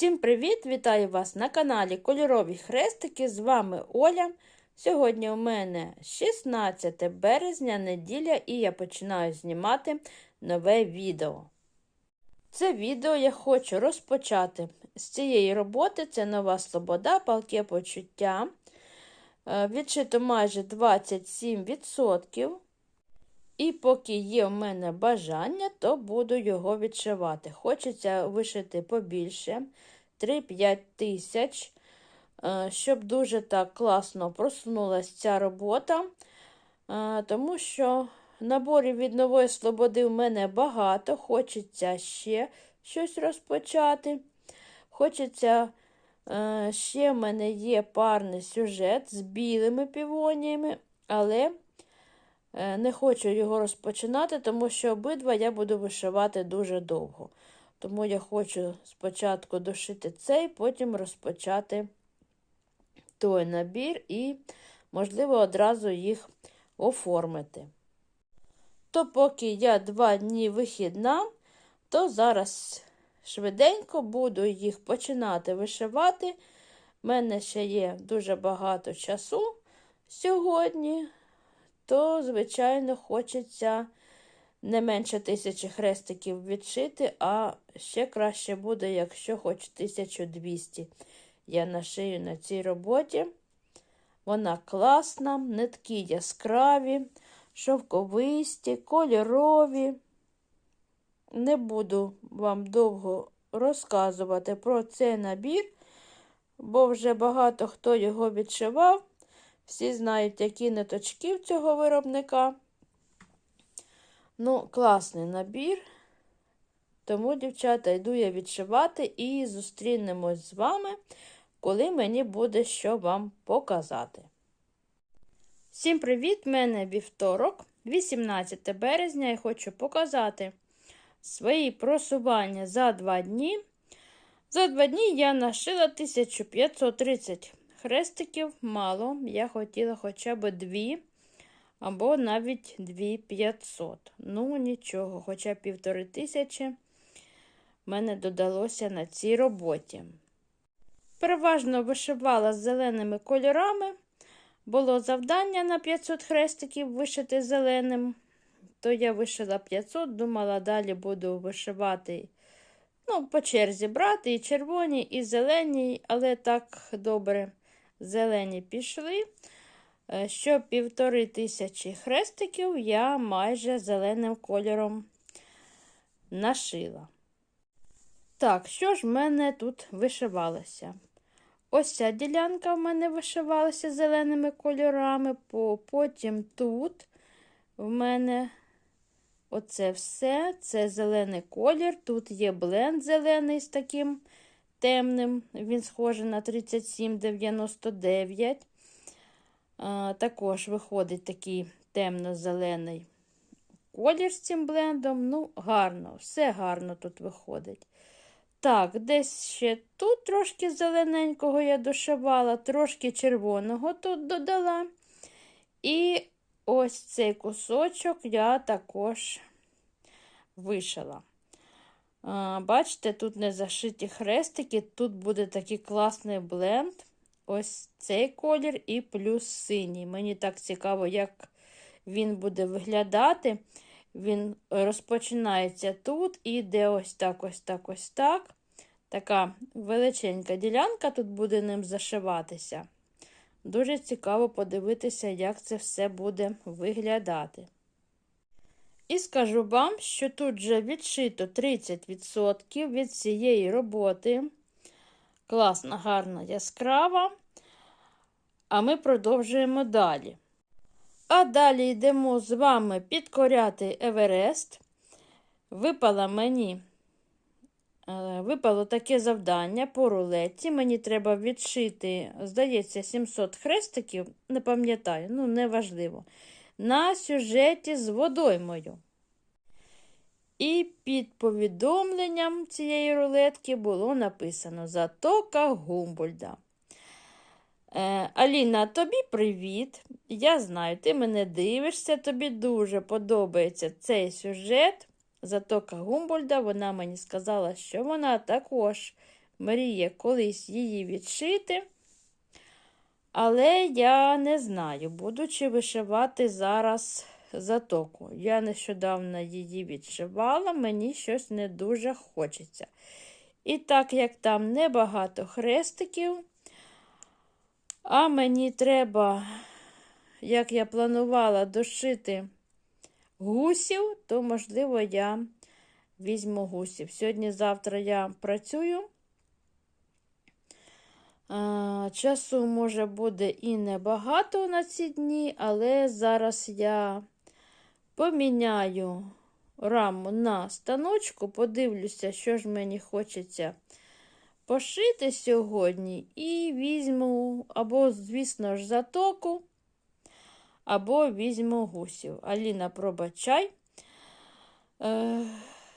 Всім привіт! Вітаю вас на каналі Кольорові Хрестики. З вами Оля. Сьогодні у мене 16 березня, неділя, і я починаю знімати нове відео. Це відео я хочу розпочати з цієї роботи. Це нова слобода, палке почуття. Е, Відшито майже 27%. І поки є в мене бажання, то буду його відшивати. Хочеться вишити побільше 3-5 тисяч, е, щоб дуже так класно просунулася ця робота. Е, тому що наборів від нової слободи в мене багато. Хочеться ще щось розпочати. Хочеться, е, ще в мене є парний сюжет з білими півоніями, але не хочу його розпочинати, тому що обидва я буду вишивати дуже довго. Тому я хочу спочатку дошити цей, потім розпочати той набір і, можливо, одразу їх оформити. То, поки я два дні вихідна, то зараз швиденько буду їх починати вишивати. У мене ще є дуже багато часу сьогодні, то, звичайно, хочеться не менше тисячі хрестиків відшити, а ще краще буде, якщо хоч 1200 я нашию на цій роботі. Вона класна, нитки яскраві, шовковисті, кольорові. Не буду вам довго розказувати про цей набір, бо вже багато хто його відшивав. Всі знають, які ниточки в цього виробника. Ну, класний набір. Тому, дівчата, йду я відшивати і зустрінемось з вами, коли мені буде що вам показати. Всім привіт! мене вівторок, 18 березня, я хочу показати свої просування за два дні. За два дні я нашила 1530 хрестиків, мало. Я хотіла хоча б дві або навіть 2500. Ну, нічого, хоча півтори тисячі мене додалося на цій роботі. Переважно вишивала з зеленими кольорами. Було завдання на 500 хрестиків вишити зеленим, то я вишила 500, думала, далі буду вишивати ну, по черзі брати і червоні, і зелені, але так добре зелені пішли. Е, що півтори тисячі хрестиків я майже зеленим кольором нашила. Так, що ж в мене тут вишивалося? Ось ця ділянка в мене вишивалася зеленими кольорами, потім тут в мене оце все, це зелений колір. Тут є бленд зелений з таким темним, він схожий на 3799. Також виходить такий темно-зелений колір з цим блендом. Ну, гарно, все гарно тут виходить. Так, десь ще тут трошки зелененького я дошивала, трошки червоного тут додала. І ось цей кусочок я також вишила. Бачите, тут не зашиті хрестики, тут буде такий класний бленд ось цей колір і плюс синій. Мені так цікаво, як він буде виглядати. Він розпочинається тут і йде ось так, ось так, ось так. Така величенька ділянка тут буде ним зашиватися. Дуже цікаво подивитися, як це все буде виглядати. І скажу вам, що тут вже відшито 30% від цієї роботи. Класна, гарна, яскрава. А ми продовжуємо далі. А далі йдемо з вами підкоряти Еверест. Випало мені е, випало таке завдання по рулеті. Мені треба відшити, здається, 700 хрестиків, не пам'ятаю, ну, неважливо. На сюжеті з водоймою. І під повідомленням цієї рулетки було написано Затока Гумбольда. Е, Аліна, тобі привіт. Я знаю, ти мене дивишся, тобі дуже подобається цей сюжет. Затока Гумбольда, вона мені сказала, що вона також мріє колись її відшити. Але я не знаю, буду чи вишивати зараз затоку. Я нещодавно її відшивала, мені щось не дуже хочеться. І так як там небагато хрестиків, а мені треба, як я планувала, дошити гусів, то, можливо, я візьму гусів. Сьогодні-завтра я працюю. Часу, може, буде і небагато на ці дні, але зараз я поміняю раму на станочку, подивлюся, що ж мені хочеться пошити сьогодні, і візьму або, звісно ж, затоку, або візьму гусів. Аліна, пробачай, е,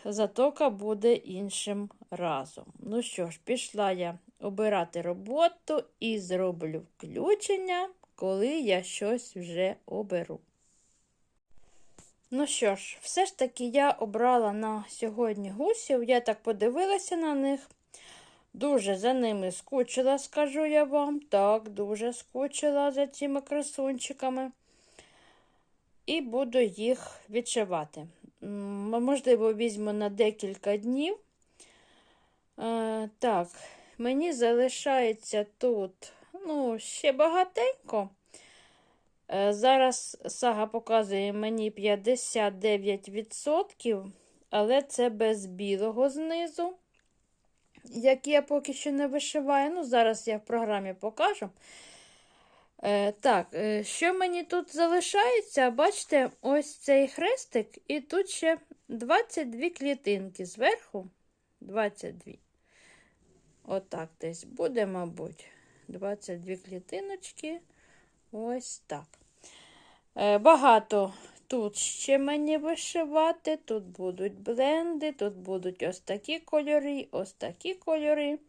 затока буде іншим разом. Ну що ж, пішла я обирати роботу і зроблю включення, коли я щось вже оберу. Ну що ж, все ж таки я обрала на сьогодні гусів, я так подивилася на них. Дуже за ними скучила, скажу я вам. Так, дуже скучила за цими красунчиками. І буду їх відшивати. Можливо, візьму на декілька днів. Е, Так, мені залишається тут ну, ще багатенько. Е, зараз сага показує мені 59%, але це без білого знизу, як я поки що не вишиваю. Ну, зараз я в програмі покажу. Е, Так, е, що мені тут залишається? Бачите, ось цей хрестик, і тут ще 22 клітинки зверху. 22. Отак десь буде, мабуть, 22 клітиночки. Ось так. Е, багато тут ще мені вишивати. Тут будуть бленди, тут будуть ось такі кольори, ось такі кольори.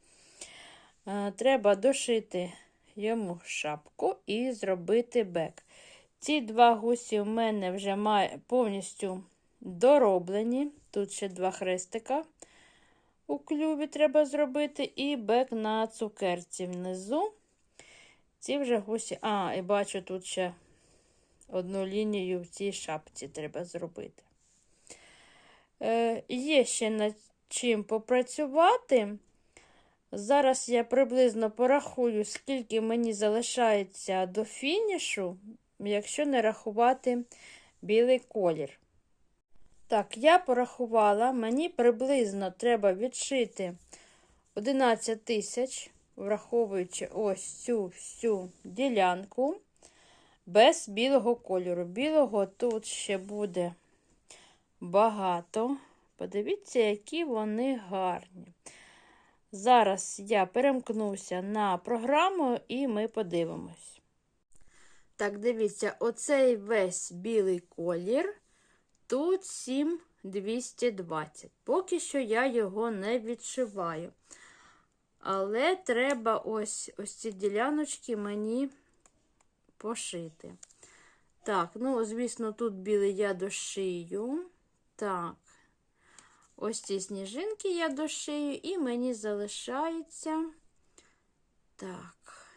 Е, треба дошити йому шапку і зробити бек. Ці два гусі в мене вже повністю дороблені. Тут ще два хрестика у клюві треба зробити, і бек на цукерці внизу. Ці вже гусі. А, і бачу, тут ще одну лінію в цій шапці треба зробити. Е, Є ще над чим попрацювати. Зараз я приблизно порахую, скільки мені залишається до фінішу, якщо не рахувати білий колір. Так, я порахувала, мені приблизно треба відшити 11 тисяч, враховуючи ось цю всю ділянку без білого кольору. Білого тут ще буде багато. Подивіться, які вони гарні. Зараз я перемкнуся на програму і ми подивимось. Так, дивіться, оцей весь білий колір. Тут 7220. Поки що я його не відшиваю. Але треба ось ось ці діляночки мені пошити. Так, ну, звісно, тут білий я дошию. Так, ось ці сніжинки я дошию, і мені залишається. Так,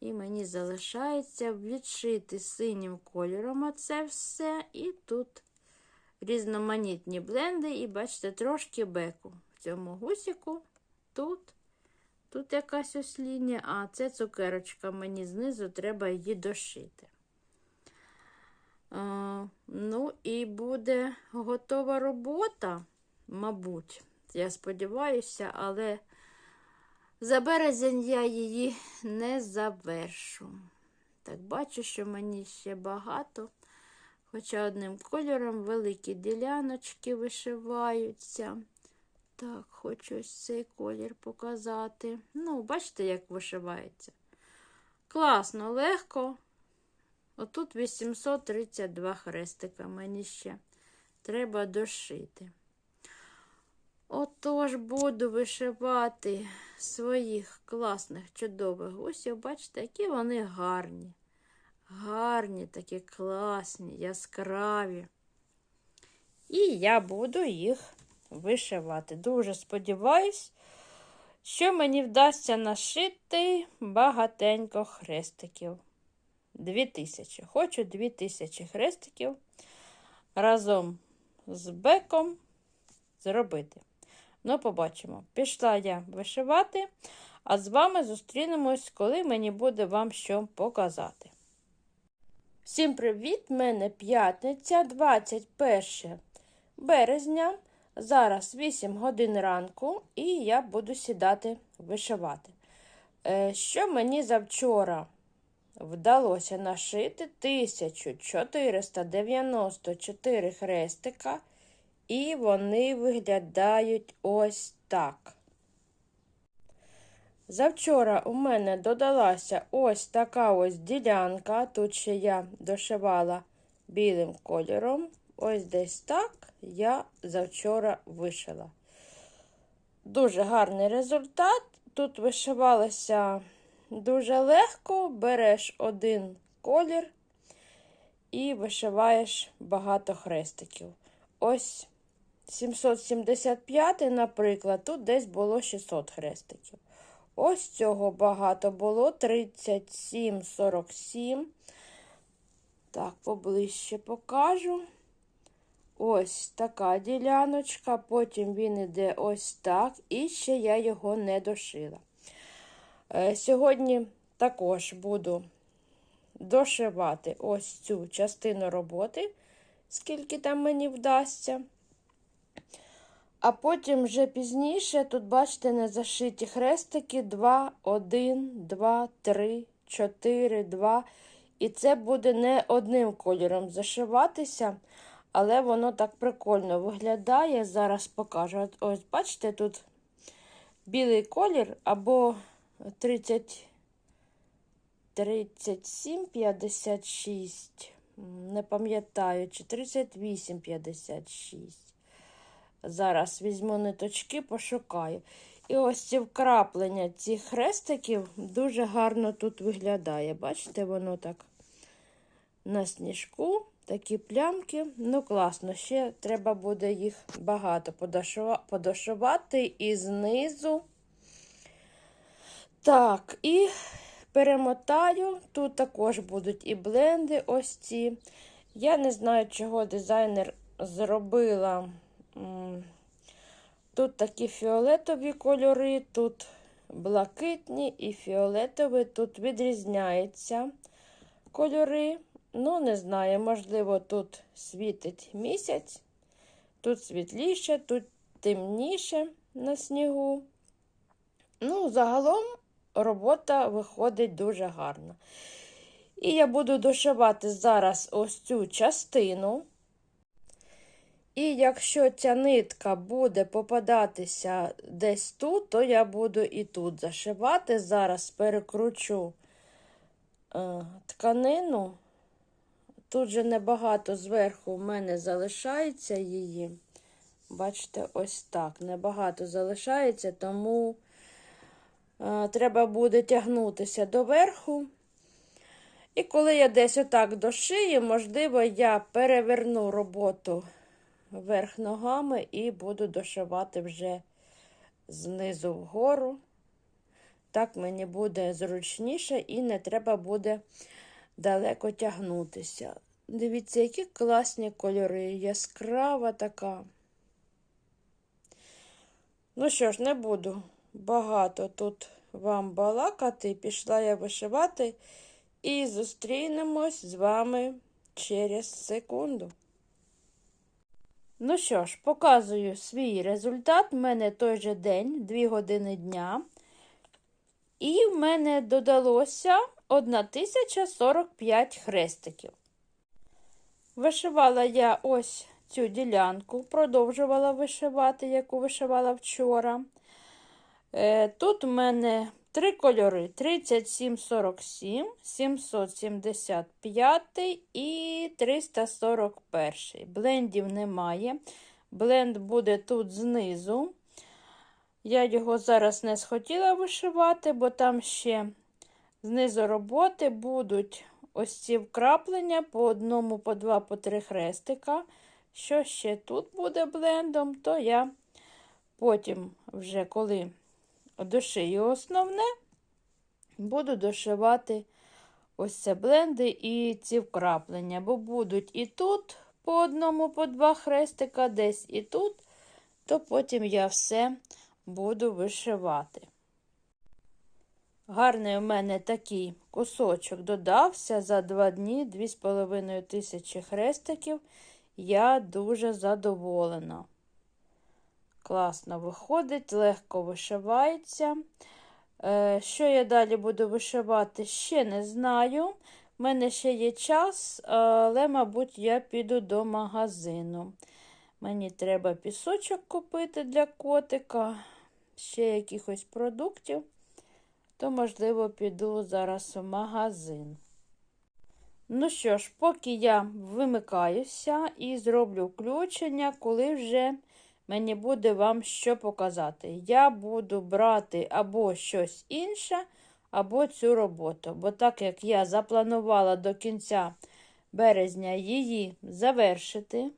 і мені залишається відшити синім кольором оце все. І тут різноманітні бленди, і бачите, трошки беку в цьому гусіку. Тут Тут якась ось лінія, а це цукерочка, мені знизу треба її дошити. А, ну, і буде готова робота, мабуть, я сподіваюся, але за березень я її не завершу. Так, бачу, що мені ще багато, хоча одним кольором великі діляночки вишиваються. Так, хочу ось цей колір показати. Ну, бачите, як вишивається. Класно, легко. Отут 832 хрестика мені ще треба дошити. Отож, буду вишивати своїх класних чудових гусів. Бачите, які вони гарні. Гарні, такі класні, яскраві. І я буду їх вишивати. Дуже сподіваюсь, що мені вдасться нашити багатенько хрестиків. Дві тисячі. Хочу дві тисячі хрестиків разом з беком зробити. Ну, побачимо. Пішла я вишивати, а з вами зустрінемось, коли мені буде вам що показати. Всім привіт! Мене п'ятниця, 21 березня. Зараз 8 годин ранку, і я буду сідати вишивати. Е, Що мені завчора вдалося нашити 1494 хрестика, і вони виглядають ось так. Завчора у мене додалася ось така ось ділянка. Тут ще я дошивала білим кольором. Ось десь так я завчора вишила. Дуже гарний результат. Тут вишивалося дуже легко, береш один колір і вишиваєш багато хрестиків. Ось 775, наприклад, тут десь було 600 хрестиків. Ось цього багато було 37, 47. Так, поближче покажу. Ось така діляночка, потім він іде ось так, і ще я його не дошила. Е, Сьогодні також буду дошивати ось цю частину роботи, скільки там мені вдасться. А потім вже пізніше, тут, бачите, не зашиті хрестики 2, 1, 2, 3, 4, 2. І це буде не одним кольором зашиватися, але воно так прикольно виглядає. Зараз покажу. Ось, бачите, тут білий колір або 30, 37, 56. Не пам'ятаю, чи 38, 56. Зараз візьму ниточки, пошукаю. І ось ці вкраплення цих хрестиків дуже гарно тут виглядає. Бачите, воно так на сніжку, такі плямки. Ну, класно, ще треба буде їх багато подошивати і знизу. Так, і перемотаю. Тут також будуть і бленди ось ці. Я не знаю, чого дизайнер зробила. Тут такі фіолетові кольори, тут блакитні і фіолетові, тут відрізняються кольори. Ну, не знаю, можливо, тут світить місяць, тут світліше, тут темніше на снігу. Ну, загалом робота виходить дуже гарно. І я буду дошивати зараз ось цю частину. І якщо ця нитка буде попадатися десь тут, то я буду і тут зашивати. Зараз перекручу е, тканину. Тут же небагато зверху в мене залишається її. Бачите, ось так. Небагато залишається, тому е, треба буде тягнутися до верху. І коли я десь отак дошию, можливо, я переверну роботу вверх ногами і буду дошивати вже знизу вгору. Так мені буде зручніше і не треба буде далеко тягнутися. Дивіться, які класні кольори, яскрава така. Ну що ж, не буду багато тут вам балакати. Пішла я вишивати і зустрінемось з вами через секунду. Ну що ж, показую свій результат. У мене той же день, 2 години дня. І в мене додалося 1045 хрестиків. Вишивала я ось цю ділянку, продовжувала вишивати, яку вишивала вчора. Е, тут у мене Три кольори 3747, 775 і 341. Блендів немає. Бленд буде тут знизу. Я його зараз не схотіла вишивати, бо там ще знизу роботи будуть ось ці вкраплення по одному, по два, по три хрестика. Що ще тут буде блендом, то я потім, вже коли дошию основне, буду дошивати ось це бленди і ці вкраплення, бо будуть і тут по одному, по два хрестика, десь і тут, то потім я все буду вишивати. Гарний у мене такий кусочок додався за два дні, 2,5 тисячі хрестиків. Я дуже задоволена. Класно виходить, легко вишивається. Е, Що я далі буду вишивати, ще не знаю. У мене ще є час, але, мабуть, я піду до магазину. Мені треба пісочок купити для котика, ще якихось продуктів, то, можливо, піду зараз в магазин. Ну що ж, поки я вимикаюся і зроблю включення, коли вже мені буде вам що показати. Я буду брати або щось інше, або цю роботу. Бо так як я запланувала до кінця березня її завершити,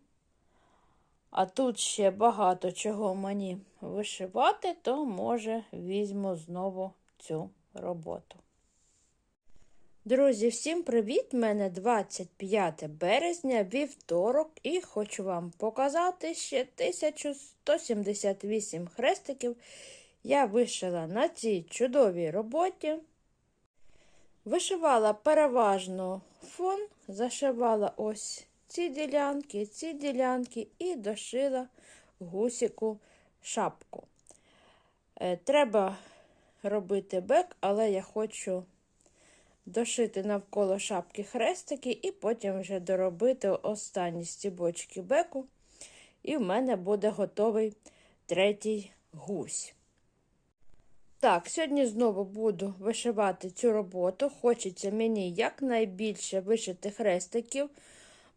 а тут ще багато чого мені вишивати, то, може, візьму знову цю роботу. Друзі, всім привіт! Мене 25 березня, вівторок, і хочу вам показати ще 1178 хрестиків. Я вишила на цій чудовій роботі. Вишивала переважно фон, зашивала ось ці ділянки, ці ділянки і дошила гусіку шапку. Е, треба робити бек, але я хочу дошити навколо шапки хрестики і потім вже доробити останні стібочки беку. І в мене буде готовий третій гусь. Так, сьогодні знову буду вишивати цю роботу. Хочеться мені якнайбільше вишити хрестиків.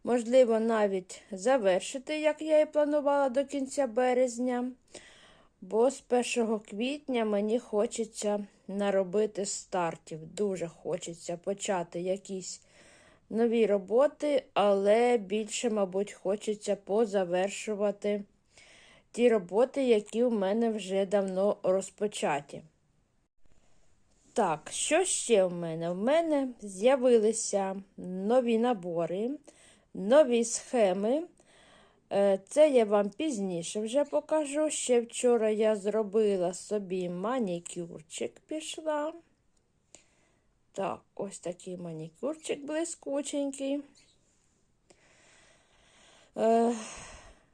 Можливо, навіть завершити, як я і планувала до кінця березня. Бо з 1 квітня мені хочеться наробити стартів. Дуже хочеться почати якісь нові роботи, але більше, мабуть, хочеться позавершувати ті роботи, які в мене вже давно розпочаті. Так, що ще в мене? В мене з'явилися нові набори, нові схеми. Е, це я вам пізніше вже покажу. Ще вчора я зробила собі манікюрчик пішла. Так, ось такий манікюрчик блискученький. Е,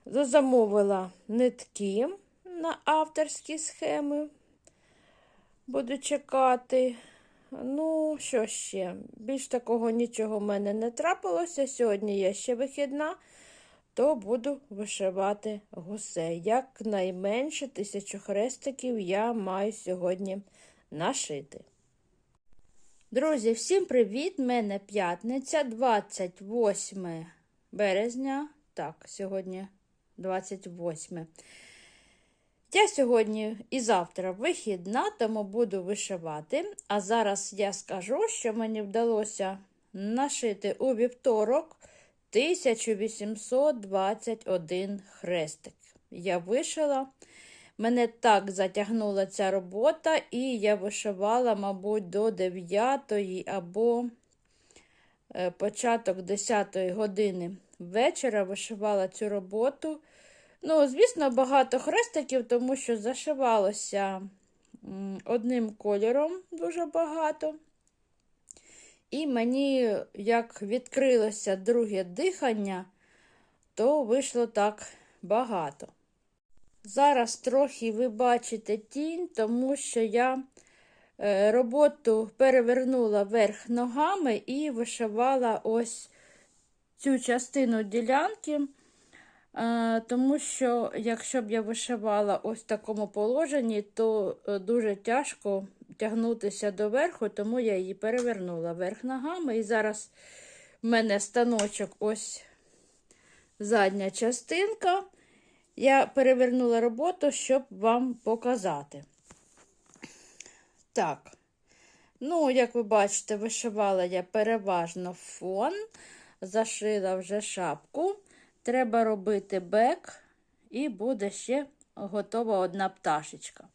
замовила нитки на авторські схеми. Буду чекати. Ну, що ще? Більш такого нічого в мене не трапилося. Сьогодні є ще вихідна то буду вишивати гусей. Якнайменше тисячу хрестиків я маю сьогодні нашити. Друзі, всім привіт! Мене п'ятниця, 28 березня. Так, сьогодні 28. Я сьогодні і завтра вихідна, тому буду вишивати. А зараз я скажу, що мені вдалося нашити у вівторок 1821 хрестик. Я вишила. Мене так затягнула ця робота, і я вишивала, мабуть, до 9 або е, початок 10 години вечора вишивала цю роботу. Ну, звісно, багато хрестиків, тому що зашивалося одним кольором дуже багато. І мені, як відкрилося друге дихання, то вийшло так багато. Зараз трохи ви бачите тінь, тому що я е, роботу перевернула вверх ногами і вишивала ось цю частину ділянки, е, тому що, якщо б я вишивала ось в такому положенні, то е, дуже тяжко тягнутися до верху, тому я її перевернула вверх ногами. І зараз в мене станочок ось задня частинка. Я перевернула роботу, щоб вам показати. Так, ну, як ви бачите, вишивала я переважно фон, зашила вже шапку. Треба робити бек, і буде ще готова одна пташечка.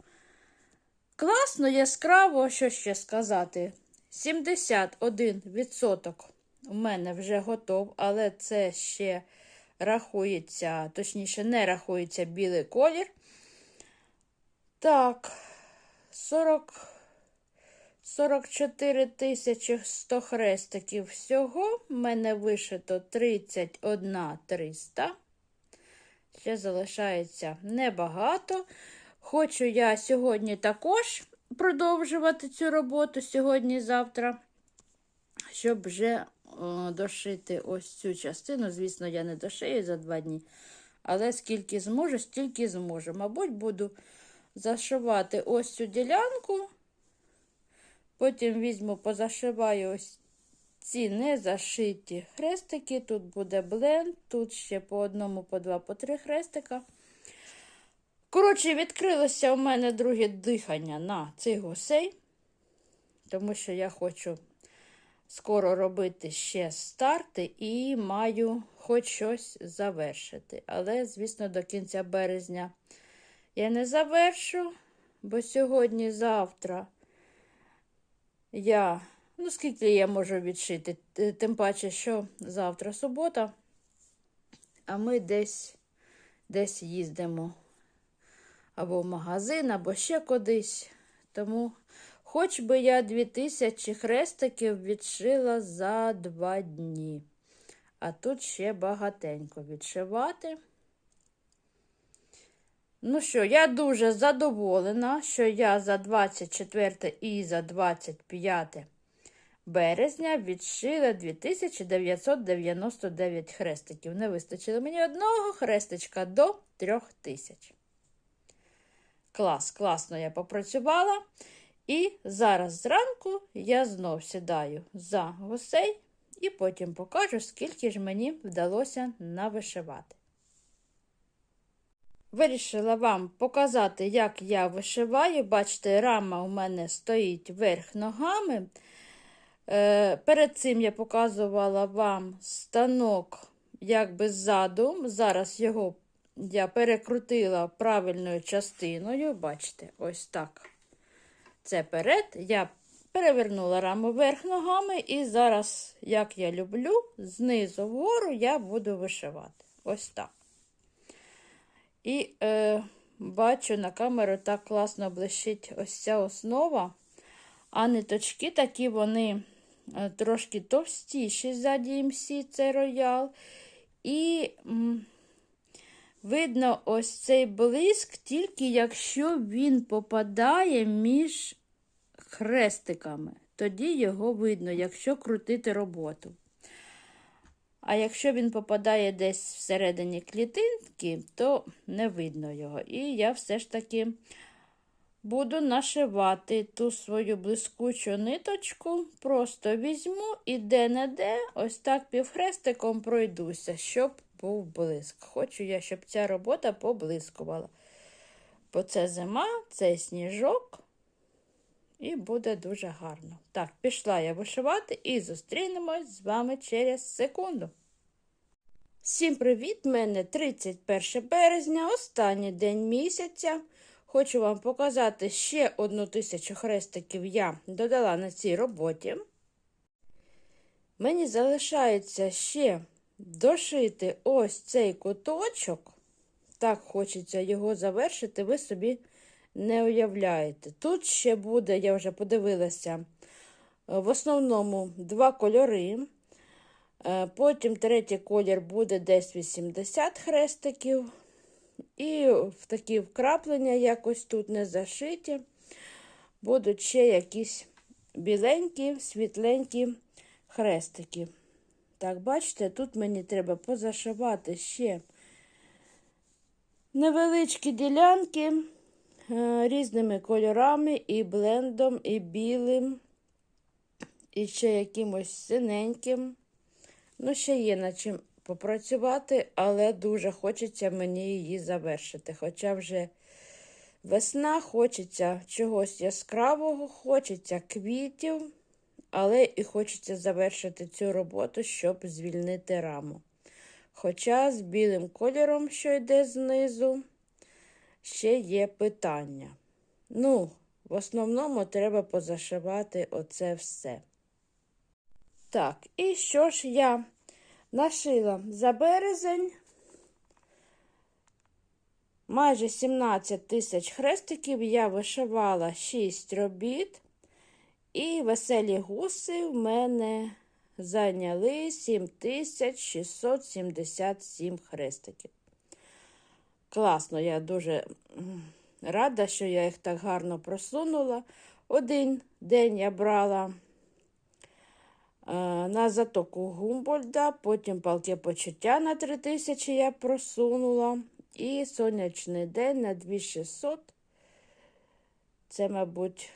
Класно, яскраво, що ще сказати. 71% у мене вже готов, але це ще рахується, точніше, не рахується білий колір. Так, 40, 44 тисячі 100 хрестиків всього. У мене вишито 31 300. Ще залишається небагато. Хочу я сьогодні також продовжувати цю роботу сьогодні-завтра, щоб вже о, дошити ось цю частину. Звісно, я не дошию за два дні. Але скільки зможу, стільки зможу. Мабуть, буду зашивати ось цю ділянку. Потім візьму, позашиваю ось ці незашиті хрестики. Тут буде бленд, тут ще по одному, по два, по три хрестика. Коротше, відкрилося у мене друге дихання на цих гусей, тому що я хочу скоро робити ще старти і маю хоч щось завершити. Але, звісно, до кінця березня я не завершу, бо сьогодні-завтра я, ну, скільки я можу відшити, тим паче, що завтра субота, а ми десь, десь їздимо або в магазин, або ще кудись. Тому хоч би я 2000 хрестиків відшила за два дні. А тут ще багатенько відшивати. Ну що, я дуже задоволена, що я за 24 і за 25 березня відшила 2999 хрестиків. Не вистачило мені одного хрестичка до 3000. Клас, класно я попрацювала. І зараз зранку я знов сідаю за гусей і потім покажу, скільки ж мені вдалося навишивати. Вирішила вам показати, як я вишиваю. Бачите, рама у мене стоїть верх ногами. Е, перед цим я показувала вам станок якби ззаду. Зараз його я перекрутила правильною частиною. Бачите, ось так. Це перед. Я перевернула раму вверх ногами, і зараз, як я люблю, знизу вгору я буду вишивати. Ось так. І е, бачу на камеру так класно блищить ось ця основа. А ниточки такі вони е, трошки товстіші за DMC, це роял. І м, видно ось цей блиск, тільки якщо він попадає між хрестиками. Тоді його видно, якщо крутити роботу. А якщо він попадає десь всередині клітинки, то не видно його. І я все ж таки буду нашивати ту свою блискучу ниточку, просто візьму і де-не-де ось так півхрестиком пройдуся, щоб був блиск. Хочу я, щоб ця робота поблискувала. Бо це зима, це сніжок. І буде дуже гарно. Так, пішла я вишивати і зустрінемось з вами через секунду. Всім привіт! мене 31 березня, останній день місяця. Хочу вам показати ще одну тисячу хрестиків я додала на цій роботі. Мені залишається ще дошити ось цей куточок. Так хочеться його завершити, ви собі не уявляєте. Тут ще буде, я вже подивилася, е, в основному два кольори. Е, потім третій колір буде десь 80 хрестиків. І в такі вкраплення, якось тут не зашиті, будуть ще якісь біленькі, світленькі хрестики. Так, бачите, тут мені треба позашивати ще невеличкі ділянки. Е, різними кольорами, і блендом, і білим, і ще якимось синеньким. Ну, ще є над чим попрацювати, але дуже хочеться мені її завершити. Хоча вже весна, хочеться чогось яскравого, хочеться квітів, але і хочеться завершити цю роботу, щоб звільнити раму. Хоча з білим кольором, що йде знизу, ще є питання. Ну, В основному треба позашивати оце все. Так, і що ж я нашила за березень? Майже 17 тисяч хрестиків я вишивала 6 робіт, і веселі гуси в мене зайняли 7677 хрестиків. Класно, я дуже рада, що я їх так гарно просунула. Один день я брала е, на затоку Гумбольда, потім палки почуття на 3000 я просунула. І сонячний день на 2600. Це, мабуть,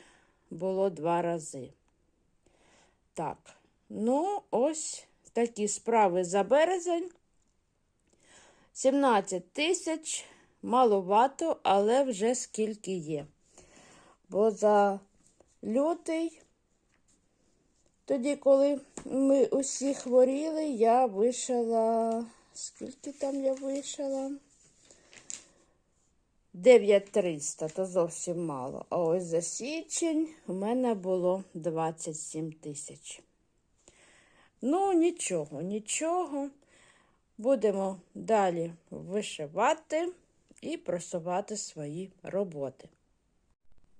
було два рази. Так, ну, ось такі справи за березень. 17 тисяч, маловато, але вже скільки є. Бо за лютий, тоді, коли ми усі хворіли, я вишила. Скільки там я вишила? 9300, то зовсім мало. А ось за січень у мене було 27 тисяч. Ну, нічого, нічого. Будемо далі вишивати і просувати свої роботи.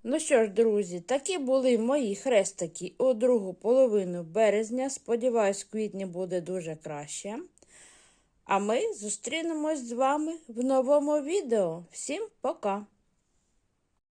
Ну що ж, друзі, такі були мої хрестики у другу половину березня. Сподіваюсь, квітні буде дуже краще. А ми зустрінемось з вами в новому відео. Всім пока!